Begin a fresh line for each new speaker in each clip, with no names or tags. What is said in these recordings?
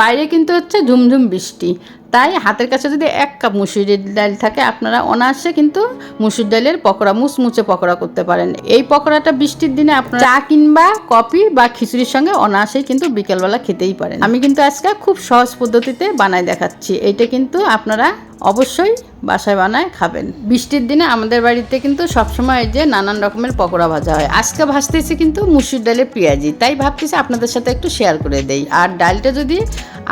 বাইরে কিন্তু হচ্ছে ঝুমঝুম বৃষ্টি। তাই হাতের কাছে যদি এক কাপ মুসুরির ডাল থাকে আপনারা অনায়াসে কিন্তু মুসুর ডালের পকোড়া মুচমুচে পকোড়া করতে পারেন। এই পকোড়াটা বৃষ্টির দিনে আপনারা চা কিংবা কফি বা খিচুড়ির সঙ্গে অনায়াসেই কিন্তু বিকেলবেলা খেতেই পারেন। আমি কিন্তু আজকে খুব সহজ পদ্ধতিতে বানাই দেখাচ্ছি। এইটা কিন্তু আপনারা অবশ্যই বাসায় বানায় খাবেন। বৃষ্টির দিনে আমাদের বাড়িতে কিন্তু সবসময় যে নানান রকমের পকোড়া ভাজা হয়। আজকে ভাজতেছি কিন্তু মুসুর ডালের পেঁয়াজি। তাই ভাবতেছি আপনাদের সাথে একটু শেয়ার করে দেই। আর ডালটা যদি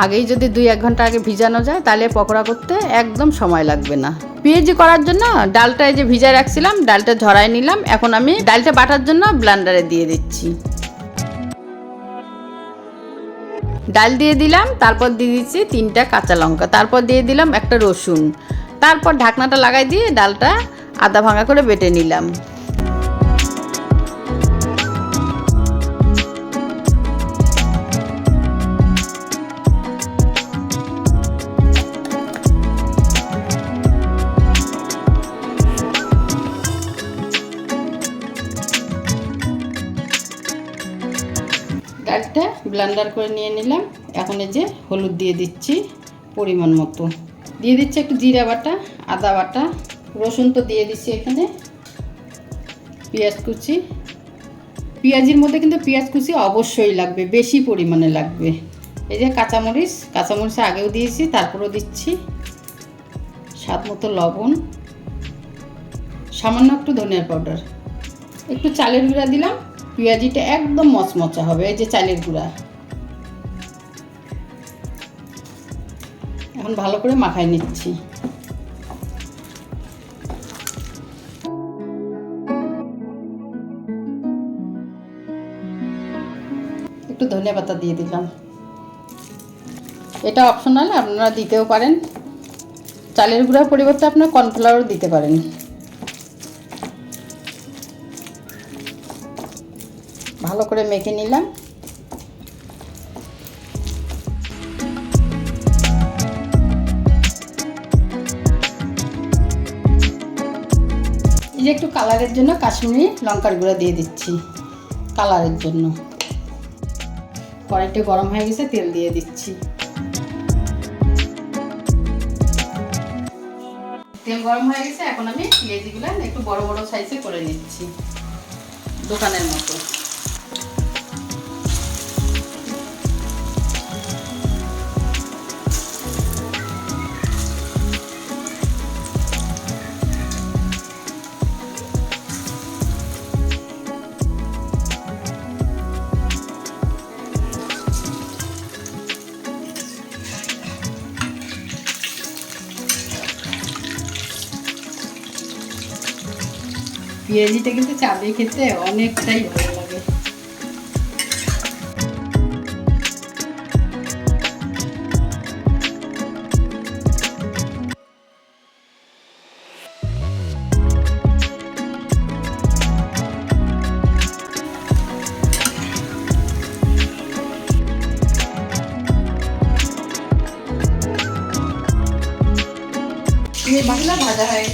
আগেই যদি দুই এক ঘণ্টা আগে ভিজানো যায়, তাহলে পকোড়া করতে একদম সময় লাগবে না। পেঁয়াজি করার জন্য ডালটা এই যে ভিজায় রাখছিলাম, ডালটা ঝরাই নিলাম। এখন আমি ডালটা বাটার জন্য ব্লান্ডারে দিয়ে দিচ্ছি। ডাল দিয়ে দিলাম, তারপর দিয়ে দিচ্ছি তিনটা কাঁচা লঙ্কা, তারপর দিয়ে দিলাম একটা রসুন। তারপর ঢাকনাটা লাগাই দিয়ে ডালটা আদা ভাঙা করে বেটে নিলাম। ব্লেন্ডার করে নিয়ে নিলাম। এখন এই যে হলুদ দিয়ে দিচ্ছি পরিমাণ মতো। দিয়ে দিচ্ছি একটু জিরা বাটা, আদা বাটা, রসুন তো দিয়ে দিচ্ছি এখানে, পেঁয়াজ কুচি। পেঁয়াজির মধ্যে কিন্তু পেঁয়াজ কুচি অবশ্যই লাগবে, বেশি পরিমাণে লাগবে। এই যে কাঁচামরিচ কাঁচামরিচ আগেও দিয়েছি, তারপরেও দিচ্ছি। স্বাদ মতো লবণ। সামান্য একটু ধনিয়ার পাউডার। একটু চালের গুঁড়া দিলাম, পেঁয়াজিটা একদম মচমচা হবে, এই যে চালের গুঁড়া। এখন ভালো করে মাখাই নিচ্ছি। একটু ধনিয়া পাতা দিয়ে দিলাম। এটা অপশনাল আপনারা দিতেও পারেন। চালের গুঁড়ার পরিবর্তে আপনারা কর্নফ্লাওয়ারও দিতে পারেন। ভালো করে মেখে নিলাম। যে একটু কালারের জন্য কাশ্মীরি লঙ্কার গুঁড়া দিয়ে দিচ্ছি, কালারের জন্য। কড়াইটা গরম হয়ে গেছে, তেল দিয়ে দিচ্ছি। তেল গরম হয়ে গেছে, এখন আমি পেঁয়াজিগুলো একটু বড় বড় সাইজে করে নিচ্ছি, দোকানের মতো। পেঁয়াজিটা কিন্তু চা দিয়ে খেতে অনেকটাই ভালো লাগে। বাংলা ভাজা হয়ে।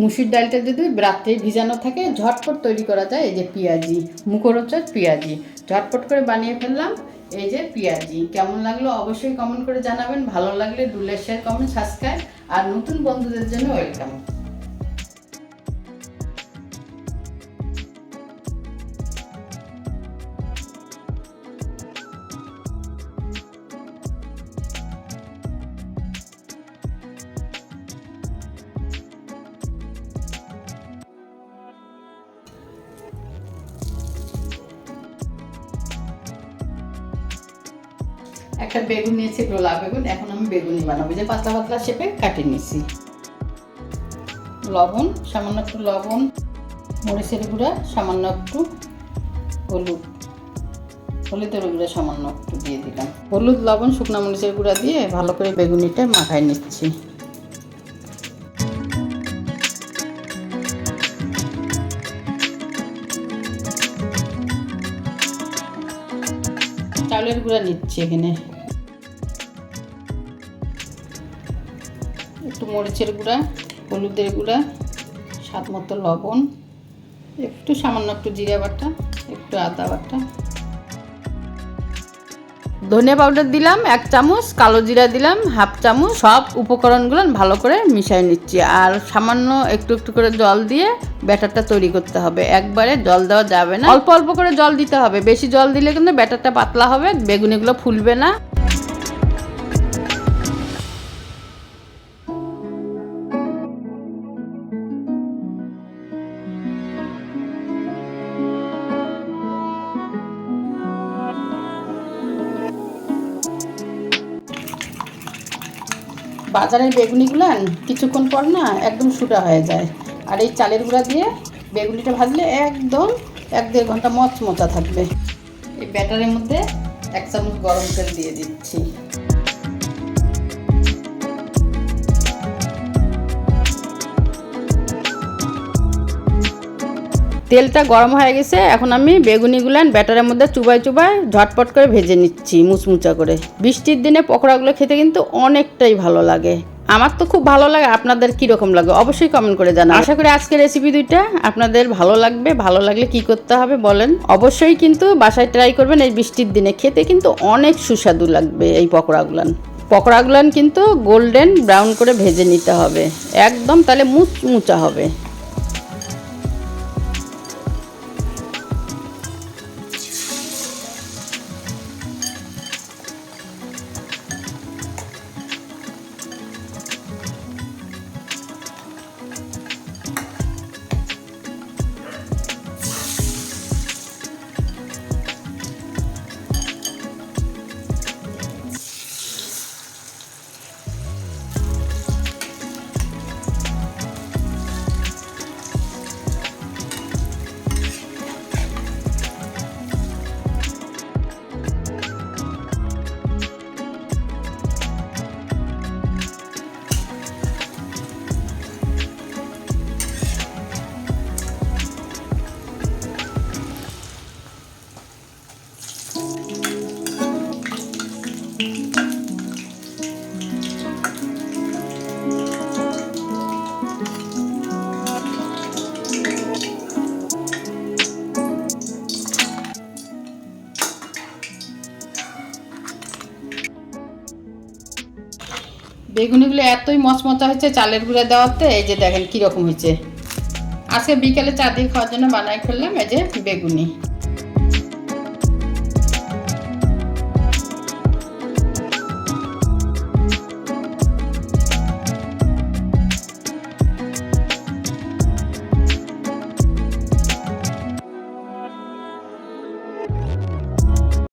মুসুর ডালটা যদি রাত্রে ভিজানো থাকে, ঝটপট তৈরি করা যায় এই যে পেঁয়াজি, মুখরোচক পেঁয়াজি। ঝটপট করে বানিয়ে ফেললাম এই যে পেঁয়াজি। কেমন লাগল অবশ্যই কমেন্ট করে জানাবেন। ভালো লাগলে ডুলের শেয়ার কমেন্ট সাবস্ক্রাইব আর নতুন বন্ধুদের জন্য ওয়েলকাম একটা বেগুন নিয়েছি ডোলা বেগুন, এখন আমি বেগুনি বানাবো। যে পাতলা পাতলা শেপে কাটি নিয়েছি। লবণ, সামান্য একটু লবণ, মরিচের গুঁড়া, সামান্য একটু হলুদ। হলুদের গুঁড়া সামান্য একটু দিয়ে দিলাম। হলুদ, লবণ, শুকনা মরিচের গুঁড়া দিয়ে ভালো করে বেগুনিটা মাখায় নিচ্ছি। চাউলের গুঁড়া নিচ্ছি এখানে। একটু মরিচের গুঁড়া, হলুদের গুঁড়া, স্বাদ মতো লবণ, একটু সামান্য একটু জিরা বাটা, একটু আদা বাটা। ধনিয়া পাউডার দিলাম, এক চামচ, কালো জিরা দিলাম, হাফ চামচ। সব উপকরণগুলো ভালো করে মিশাই নিচ্ছি। আর সামান্য একটু একটু করে জল দিয়ে ব্যাটারটা তৈরি করতে হবে। একবারে জল দেওয়া যাবে না। অল্প অল্প করে জল দিতে হবে। বেশি জল দিলে কিন্তু ব্যাটারটা পাতলা হবে, বেগুনিগুলো ফুলবে না। বাজারের বেগুনিগুলো কিছুক্ষণ পর না একদম সুটা হয়ে যায়। আর এই চালের গুঁড়া দিয়ে বেগুনিটা ভাজলে একদম এক দেড় ঘণ্টা মচমচা থাকবে। এই ব্যাটারের মধ্যে এক চামচ গরম তেল দিয়ে দিচ্ছি। তেলটা গরম হয়ে গেছে, এখন আমি বেগুনিগুলান ব্যাটারের মধ্যে চুবাই চুবাই ঝটপট করে ভেজে নিচ্ছি মুচমুচা করে। বৃষ্টির দিনে পকোড়াগুলো খেতে কিন্তু অনেকটাই ভালো লাগে। আমার তো খুব ভালো লাগে, আপনাদের কীরকম লাগে অবশ্যই কমেন্ট করে জানান আশা করি আজকের রেসিপি দুইটা আপনাদের ভালো লাগবে, ভালো লাগলে কি করতে হবে বলেন। অবশ্যই কিন্তু বাসায় ট্রাই করবেন এই বৃষ্টির দিনে, খেতে কিন্তু অনেক সুস্বাদু লাগবে এই পকোড়াগুলান পকোড়াগুলান কিন্তু গোল্ডেন ব্রাউন করে ভেজে নিতে হবে, একদম তাহলে মুচমুচা হবে। বেগুনিগুলো এতই মচমচা হয়েছে চালের গুঁড়া দেওয়াতে, এই যে দেখেন কীরকম হয়েছে। আজকে বিকেলে চা দিয়ে খাওয়ার জন্য বানাই করলাম, এই যে বেগুনি।